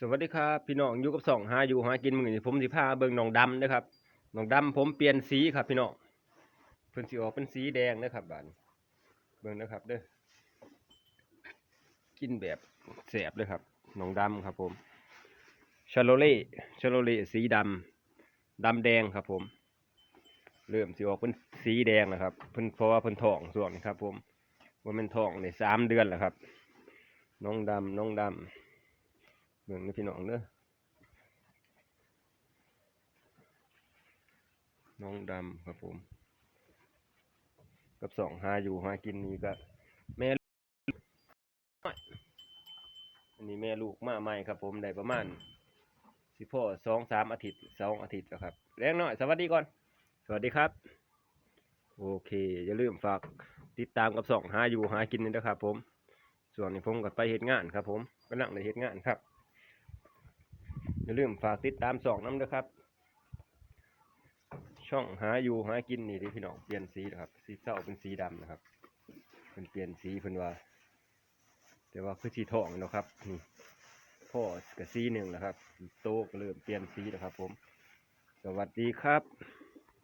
สวัสดีครับพี่น้องอยู่กับสองหาอยู่หากินมือนี้ผมสิพาเบิ่งหนองดำนะครับหนองดำผมเปลี่ยนสีครับพี่น้องเพิ่นสิออกเป็นสีแดงนะครับบานเบิ่งนะครับเด้อกินแบบแสบเลยครับหนองดำครับผมชาโลเล่ชาโลเล่สีดำดำแดงครับผม เริ่มสิออกเป็นสีแดงแล้วครับเพิ่นเพราะว่าเพิ่นทองส่วนนี้ครับ ผมว่ามันทองในสามเดือนแล้วครับ น้องดำน้องดำ เบิ่งนี่พี่น้องเด้อน้องดำครับผม กับสองหาอยู่หากินนี่ก็แม่ลูกอันนี้แม่ลูกมาใหม่ครับผมได้ประมาณสิพ่อสองสามอาทิตย์สองอาทิตย์แล้วครับแรงหน่อย สวัสดีก่อน สวัสดีครับ โอเค อย่าลืมฝากติดตามกับสองหาอยู่หากินนี่นะครับผม ส่วนนี้ผมก็ไปเฮ็ดงานครับผมกำลังได้เฮ็ดงานครับ อย่าลืมฝากติดตามสองน้ำด้วยครับ ช่องหาอยู่หากินนี่ที่พี่น้องเปลี่ยนสีนะครับ สีเศร้าเป็นสีดำนะครับเป็นเปลี่ยนสีเพิ่นว่า แต่ว่าคือสีทองนะครับนี่พ่อกับสีหนึ่งนะครับ โตก็เริ่มเปลี่ยนสีนะครับ ผม สวัสดีครับ